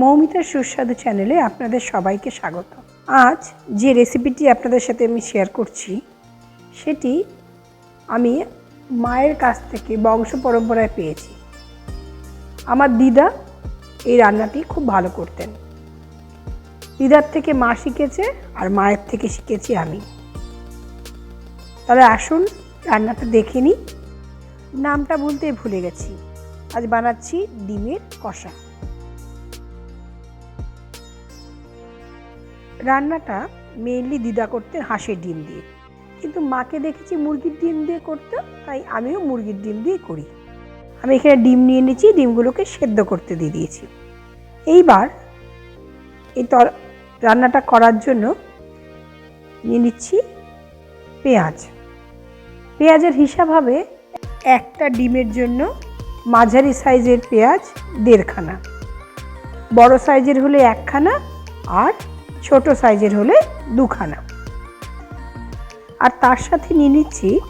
মৌমিতার সুস্বাদু চ্যানেলে আপনাদের সবাইকে স্বাগত। আজ যে রেসিপিটি আপনাদের সাথে আমি শেয়ার করছি, সেটি আমি মায়ের কাছ থেকে বংশ পরম্পরায় পেয়েছি। আমার দিদা এই রান্নাটি খুব ভালো করতেন। দিদার থেকে মা শিখেছে আর মায়ের থেকে শিখেছি আমি। তাহলে আসুন রান্নাটা দেখে নামটা বলতে ভুলে গেছি। আজ বানাচ্ছি ডিমের কষা। রান্নাটা মেইনলি দিদা করতে হাঁসের ডিম দিয়ে। কিন্তু মাকে দেখেছি মুরগির ডিম দিয়ে করতে, তাই আমিও মুরগির ডিম দিয়ে করি। আমি এখানে ডিম নিয়ে নিয়েছি ডিমগুলোকে সেদ্ধ করতে দিয়ে দিয়েছি। এইবার এই তর, রান্নাটা করার জন্য নিয়ে নিচ্ছি পেঁয়াজ। পেঁয়াজের হিসাব হবে একটা ডিমের জন্য মাঝারি সাইজের পেঁয়াজ দেড়খানা। বড় সাইজের হলে একখানা আর ছোট সাইজের হলে দুখানা। আর তার সাথে নিয়ে নিচ্ছি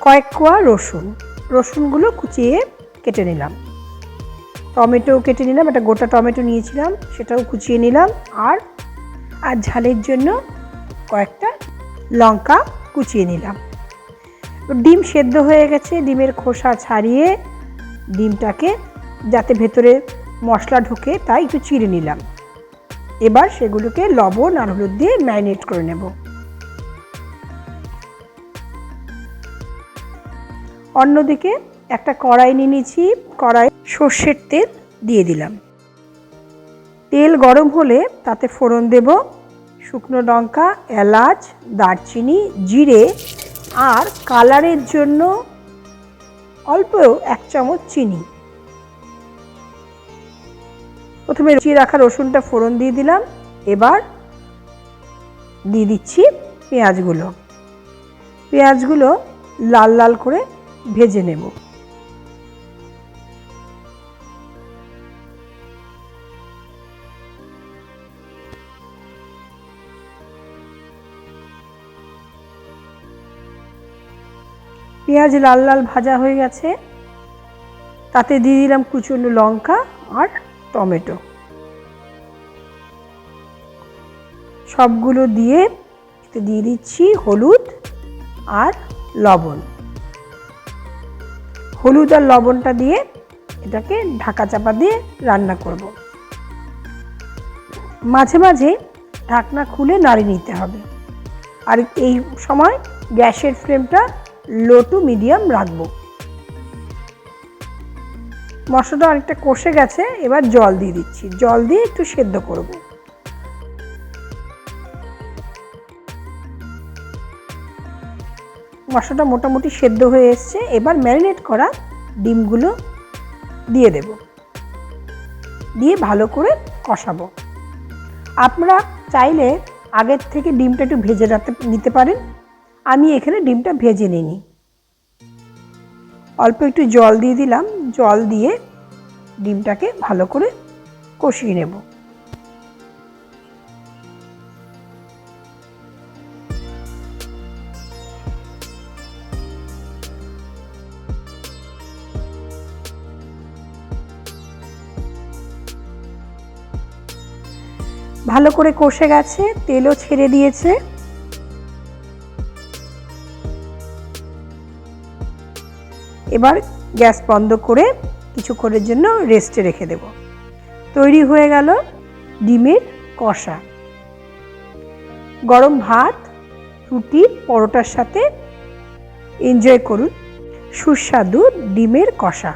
কয়েক কোয়া রসুন। রসুনগুলো কুচিয়ে কেটে নিলাম। টমেটো কেটে নিলাম, একটা গোটা টমেটো নিয়েছিলাম, সেটাও কুচিয়ে নিলাম, আর আর ঝালের জন্য কয়েকটা লঙ্কা কুচিয়ে নিলাম। ডিম সেদ্ধ হয়ে গেছে, ডিমের খোসা ছাড়িয়ে ডিমটাকে যাতে ভেতরে মশলা ঢোকে, তাই একটু চিড়ে নিলাম। এবার সেগুলোকে লবণ আর হলুদ দিয়ে ম্যারিনেট করে নেব। অন্যদিকে একটা কড়াই নিয়ে নিয়েছি, কড়াই সর্ষের তেল দিয়ে দিলাম। তেল গরম হলে তাতে ফোড়ন দেব, শুকনো লঙ্কা, এলাচ, দারচিনি, জিরে আর কালারের জন্য অল্প এক চামচ চিনি। প্রথমে রুচিয়ে রাখা রসুনটা ফোড়ন দিয়ে দিলাম। এবার দিয়ে দিচ্ছি পেঁয়াজগুলো। পেঁয়াজগুলো লাল লাল করে ভেজে নেব। পেঁয়াজ লাল লাল ভাজা হয়ে গেছে। তাতে দিয়ে দিলাম কুচনো লঙ্কা আর টমেটো। সবগুলো দিয়ে দিয়ে দিচ্ছি হলুদ আর লবণ। হলুদ আর লবণটা দিয়ে এটাকে ঢাকা চাপা দিয়ে রান্না করব। মাঝে মাঝে ঢাকনা খুলে নাড়িয়ে নিতে হবে। আর এই সময় গ্যাসের ফ্লেমটা লো টু মিডিয়াম রাখব। মশলাটা অনেকটা কষে গেছে, এবার জল দিয়ে দিচ্ছি। জল দিয়ে একটু সেদ্ধ করব। মশলাটা মোটামুটি সেদ্ধ হয়ে এসছে, এবার ম্যারিনেট করা ডিমগুলো দিয়ে দেব। দিয়ে ভালো করে কষাবো। আপনারা চাইলে আগের থেকে ডিমটা একটু ভেজে রাখতে নিতে পারেন। আমি এখানে ডিমটা ভেজে নিইনি। অল্প একটু জল দিয়ে দিলাম। জল দিয়ে ডিমটাকে ভালো করে কষিয়ে নেব। ভালো করে কষে গেছে, তেলও ছেড়ে দিয়েছে। এবার গ্যাস বন্ধ করে কিছুক্ষণের জন্য রেস্টে রেখে দেব। তৈরি হয়ে গেল ডিমের কষা। গরম ভাত, রুটি, পরোটার সাথে এনজয় করুন সুস্বাদু ডিমের কষা।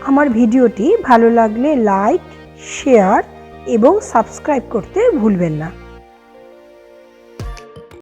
আমার ভিডিওটি ভালো লাগলে লাইক শেয়ার এবং সাবস্ক্রাইব করতে ভুলবেন না।